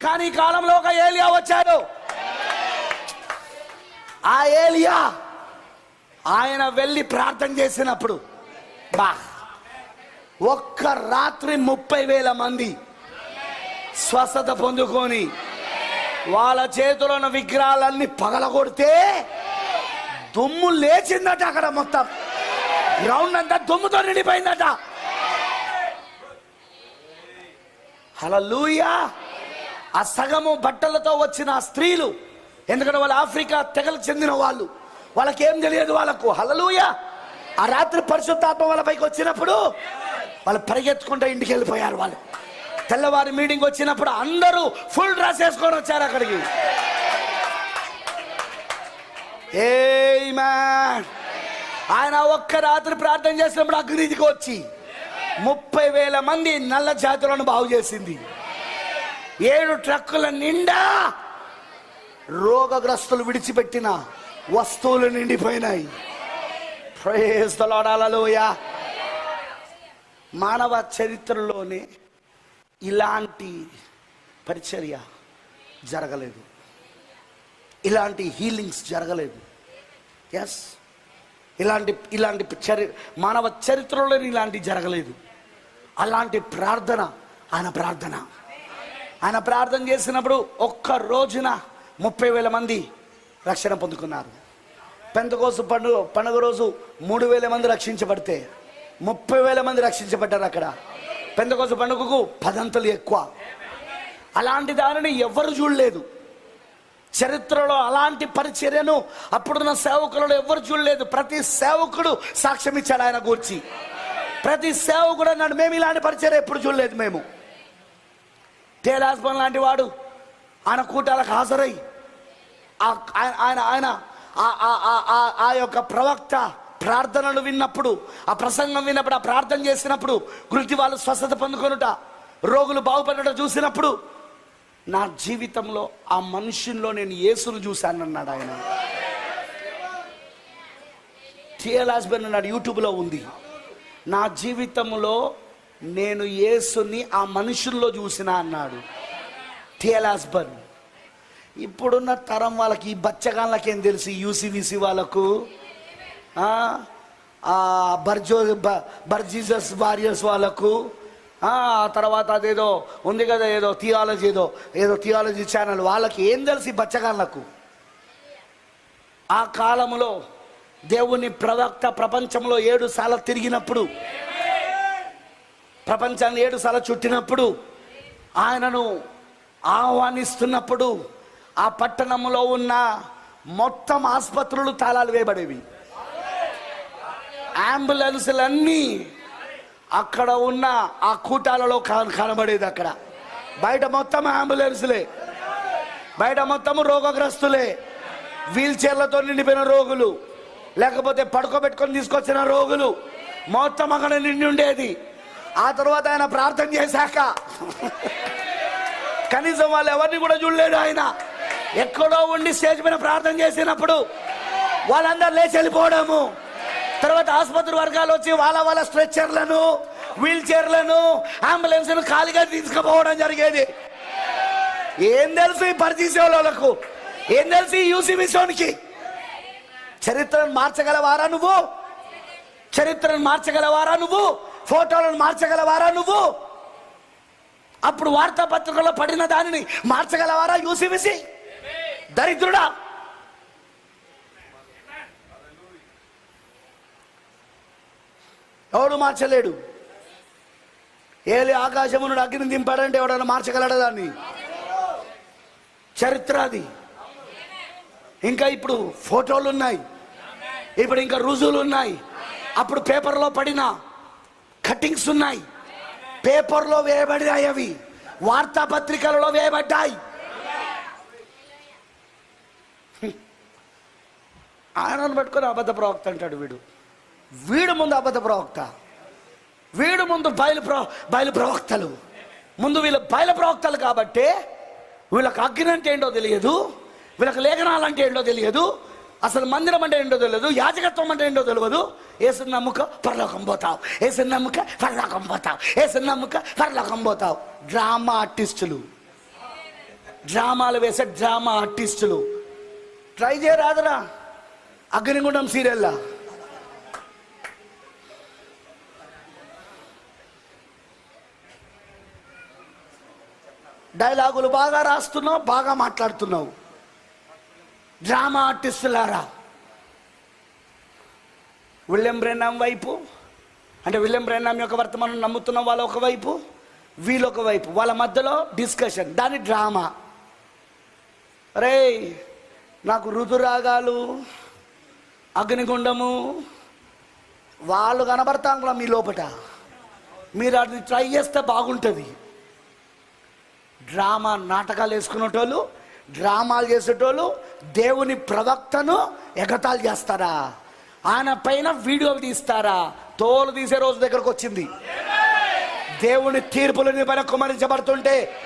కానీ ఈ కాలంలో ఒక ఏలియా వచ్చాడు. ఆ ఏలియా ఆయన వెళ్ళి ప్రార్థన చేసినప్పుడు బా ఒక్క రాత్రి ముప్పై వేల మంది స్వస్థత పొందుకొని వాళ్ళ చేతులను విగ్రహాలన్నీ పగలగొడితే దుమ్ము లేచిందట అక్కడ మొత్తం. గ్రౌండ్ అంతా దుమ్ముతో నిండిపోయిందట. హలలుయా ఆ సగము బట్టలతో వచ్చిన ఆ స్త్రీలు ఎందుకంటే వాళ్ళు ఆఫ్రికా తెగలకు చెందిన వాళ్ళు వాళ్ళకి ఏం తెలియదు వాళ్ళకు. హలలుయ ఆ రాత్రి పరిశుద్ధాత్మ వాళ్ళ పైకి వచ్చినప్పుడు వాళ్ళు పరిగెత్తుకుంటూ ఇంటికి వెళ్ళిపోయారు వాళ్ళు. తెల్లవారి మీటింగ్ వచ్చినప్పుడు అందరూ ఫుల్ డ్రెస్ వేసుకొని వచ్చారు అక్కడికి. Amen. ఆయన ఒక్క రాత్రి ప్రార్థన చేసినప్పుడు అగ్నిదికి వచ్చి ముప్పై వేల మంది నల్ల జాతులను బాగు చేసింది. ఏడు ట్రక్కుల నిండా రోగగ్రస్తులు విడిచిపెట్టిన వస్తువులు నిండిపోయినాయి. ప్రయేస్తలాడాలలోయ మానవ చరిత్రలోనే ఇలాంటి పరిచర్య జరగలేదు. ఇలాంటి హీలింగ్స్ జరగలేదు. ఎస్ ఇలాంటి ఇలాంటి చరి మానవ చరిత్రలోనే ఇలాంటి జరగలేదు. అలాంటి ప్రార్థన ఆయన ప్రార్థన. ఆయన ప్రార్థన చేసినప్పుడు ఒక్క రోజున ముప్పై వేల మంది రక్షణ పొందుకున్నారు. పెంతకోసు పండుగ పండుగ రోజు మూడు వేల మంది రక్షించబడితే ముప్పై వేల మంది రక్షించబడ్డారు అక్కడ. పెంతకోసు పండుగకు పదంతలు ఎక్కువ. అలాంటి దానిని ఎవరు చూడలేదు. చరిత్రలో అలాంటి పరిచర్యను అప్పుడున్న సేవకులలో ఎవరు చూడలేదు. ప్రతి సేవకుడు సాక్ష్యం ఇచ్చాడు ఆయన గూర్చి. ప్రతి సేవకుడు అన్నాడు మేము ఇలాంటి పరిచర్య ఎప్పుడు చూడలేదు మేము. తేలాస్పన్ లాంటి వాడు. ఆయన కూటాలకు హాజరై ఆయన ఆయన ఆయన ఆ- ఆ యొక్క ప్రవక్త ప్రార్థనలు విన్నప్పుడు ఆ ప్రసంగం విన్నప్పుడు ఆ ప్రార్థన చేసినప్పుడు గురించి వాళ్ళు స్వస్థత పొందుకొనుట రోగులు బాగుపడట చూసినప్పుడు నా జీవితంలో ఆ మనుషుల్లో నేను యేసును చూశానన్నాడు ఆయన. టిఎల్ హస్బెండ్ అన్నాడు యూట్యూబ్లో ఉంది. నా జీవితంలో నేను యేసుని ఆ మనుషుల్లో చూసిన అన్నాడు. టిఎల్ హస్బెండ్ ఇప్పుడున్న తరం వాళ్ళకి ఈ బచ్చగాళ్ళకి ఏం తెలుసు? యూసీవీసీ వాళ్ళకు బర్జో బర్జీసస్ వారియర్స్ వాళ్ళకు ఆ తర్వాత అదేదో ఉంది కదా ఏదో థియాలజీ ఏదో ఏదో థియాలజీ ఛానల్. వాళ్ళకి ఏం తెలుసు బచ్చగాళ్ళకు? ఆ కాలంలో దేవుని ప్రవక్త ప్రపంచంలో ఏడు సార్లు తిరిగినప్పుడు ప్రపంచాన్ని ఏడు సార్లు చుట్టినప్పుడు ఆయనను ఆహ్వానిస్తున్నప్పుడు ఆ పట్టణంలో ఉన్న మొత్తం ఆసుపత్రులు తాళాలు వేయబడేవి. అంబులెన్సులన్నీ అక్కడ ఉన్న ఆ కూటాలలో కనబడేది అక్కడ. బయట మొత్తం అంబులెన్సులే. బయట మొత్తం రోగగ్రస్తులే. వీల్ చైర్లతో నిండిపోయిన రోగులు. లేకపోతే పడుకోబెట్టుకొని తీసుకొచ్చిన రోగులు. మొత్తం అక్కడ నిండి ఉండేది. ఆ తర్వాత ఆయన ప్రార్థన చేశాక కనీసం వాళ్ళు ఎవరిని కూడా చూడలేడు ఆయన. ఎక్కడో ఉండి స్టేజ్ పైన ప్రార్థన చేసినప్పుడు వాళ్ళందరూ లేచి వెళ్ళిపోవడము. తర్వాత ఆసుపత్రి వర్గాలు వచ్చి వాళ్ళ వాళ్ళ స్ట్రెచ్చర్లను వీల్ చైర్లను అంబులెన్స్ను ఖాళీగా తీసుకుపోవడం జరిగేది. ఏం తెలుసు ఈ పరిచయ వాళ్ళకు ఏం తెలుసు ఈ యూసీ విషయానికి చరిత్రను మార్చగలవారా నువ్వు? చరిత్రను మార్చగలవారా నువ్వు? ఫోటోలను మార్చగలవారా నువ్వు? అప్పుడు వార్తాపత్రికలో పడిన దానిని మార్చగలవారా యూసీబీసీ? దరిద్రుడా? ఎవడు మార్చలేడు? ఏలి ఆకాశము అగ్ని దింపాడంటే ఎవడన్నా మార్చగలడా దాన్ని? చరిత్ర అది ఇంకా ఇప్పుడు ఫోటోలు ఉన్నాయి ఇప్పుడు ఇంకా రుజువులు ఉన్నాయి అప్పుడు పేపర్లో పడినా కటింగ్స్ ఉన్నాయి. పేపర్లో వేయబడినాయి అవి. వార్తాపత్రికలలో వేయబడ్డాయి. ఆయనను పట్టుకొని అబద్ధ ప్రవక్త అంటాడు వీడు. వీడు ముందు అబద్ధ ప్రవక్త. వీడు ముందు బయలు ప్ర బయలు ప్రవక్తలు. ముందు వీళ్ళు బయలు ప్రవక్తలు కాబట్టి వీళ్ళకి అగ్ని అంటే ఏంటో తెలియదు. వీళ్ళకి లేఖనాలు అంటే ఏంటో తెలియదు. అసలు మందిరం అంటే ఏంటో తెలియదు యాజకత్వం అంటే ఏంటో తెలియదు ఏసు నమ్ముక పరలోకం పోతావు. ఏసు నమ్ముక పరలోకం పోతావు. ఏసు నమ్ముక పరలోకం పోతావు. డ్రామా ఆర్టిస్టులు. డ్రామాలు వేసే డ్రామా ఆర్టిస్టులు. ట్రై చేయరాదురా అగ్నిగుండం సీరియల్లా. డైలాగులు బాగా రాస్తున్నావు బాగా మాట్లాడుతున్నావు. డ్రామా ఆర్టిస్టులారా? విలియం బ్రెన్నాం వైపు? అంటే విలియం బ్రెన్నాం యొక్క వర్తమానం నమ్ముతున్న వాళ్ళ ఒకవైపు వీళ్ళు ఒకవైపు వాళ్ళ మధ్యలో డిస్కషన్ దాని డ్రామా. రే నాకు ఋతురాగాలు అగ్నిగుండము వాళ్ళు కనబడతాం కూడా మీ లోపట. మీరు అది ట్రై చేస్తే బాగుంటుంది. డ్రామా నాటకాలు వేసుకునేటోళ్ళు డ్రామాలు చేసేటోళ్ళు దేవుని ప్రవక్తను ఎగతాలు చేస్తారా? ఆయన పైన వీడియోలు తీస్తారా? తోలు తీసే రోజు దగ్గరకు వచ్చింది. దేవుని తీర్పులు నీ పైన కుమరించబడుతుంటే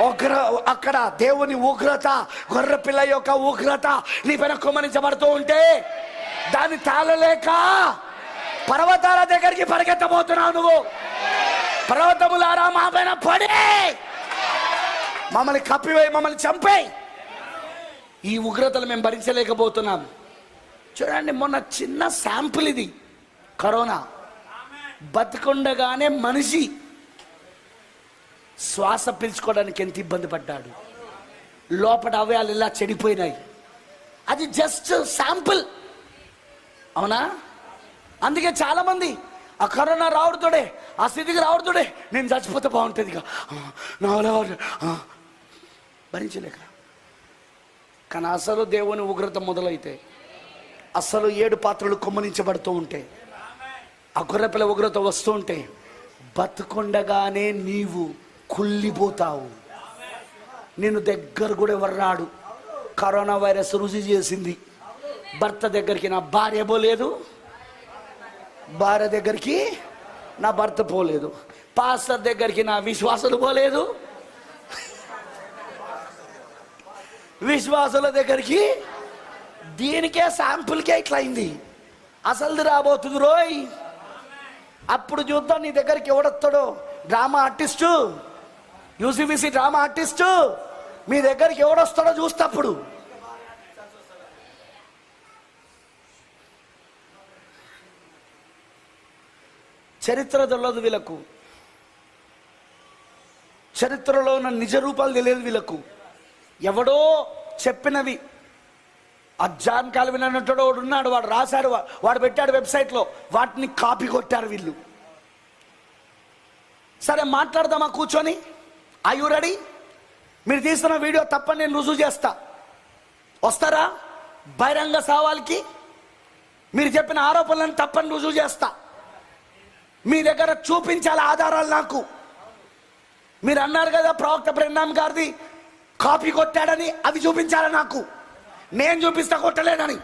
ఉగ్ర అక్కడ దేవుని ఉగ్రత గొర్రె పిల్ల యొక్క ఉగ్రత నీ పైన కుమరించబడుతూ ఉంటే దాన్ని తాళలేక పర్వతాల దగ్గరికి పరిగెత్తబోతున్నావు నువ్వు. పర్వతములారా మా పైన పడే. మమ్మల్ని కప్పివేయి మమ్మల్ని చంపేయి. ఈ ఉగ్రతలు మేము భరించలేకపోతున్నాం. చూడండి మొన్న చిన్న శాంపుల్ ఇది. కరోనా. బతికుండగానే మనిషి శ్వాస పీల్చుకోవడానికి ఎంత ఇబ్బంది పడ్డాడు. లోపల అవయాలు ఇలా చెడిపోయినాయి. అది జస్ట్ శాంపుల్. అవునా? అందుకే చాలా మంది ఆ కరోనా రావడుతోడే ఆ స్థితికి రావడుతోడే నేను చచ్చిపోతే బాగుంటుంది ఇక నా భరించలేక. కానీ అసలు దేవుని ఉగ్రత మొదలైతే అసలు ఏడు పాత్రలు కొమ్మనించబడుతూ ఉంటే ఆ గొర్రెపిల్ల ఉగ్రత వస్తూ ఉంటే బతుకుండగానే నీవు కుళ్ళిపోతావు. నేను దగ్గర కూడా ఎవర్రాడు కరోనా వైరస్ రుచి చేసింది. భర్త దగ్గరికి నా భార్య పోలేదు. భార్య దగ్గరికి నా భర్త పోలేదు. పాస్టర్ దగ్గరికి నా విశ్వాసాలు పోలేదు. విశ్వాసుల దగ్గరికి దీనికే శాంపుల్కే ఇట్లా అయింది. అసలుది రాబోతుంది రోయ్. అప్పుడు చూద్దాం నీ దగ్గరికి ఎవడొస్తాడో. Drama artist. UCBC drama artist. మీ దగ్గరికి ఎవడొస్తాడో చూస్తే అప్పుడు. చరిత్ర తెలియదు వీళ్ళకు. చరిత్రలో ఉన్న నిజ రూపాలు తెలియదు వీళ్ళకు. ఎవడో చెప్పినవి. ఆ జాన్ కాల్విన్ అన్నట్టు వాడు ఉన్నాడు వాడు రాశాడు వాడు పెట్టాడు వెబ్సైట్లో. వాటిని కాపీ కొట్టారు వీళ్ళు. సరే మాట్లాడదామా కూర్చొని? ఐ యు రెడీ మీరు తీసిన వీడియో తప్పని నేను రుజువు చేస్తా. వస్తారా? బహిరంగ సవాల్కి? మీరు చెప్పిన ఆరోపణలను తప్పని రుజువు చేస్తా. మీ దగ్గర చూపించాలి ఆధారాలు నాకు. మీరు అన్నారు కదా ప్రవక్త బ్రహ్నాం గారిది కాపీ కొట్టాడని అవి చూపించాలి నాకు. నేను చూపిస్తా కొట్టలేనని.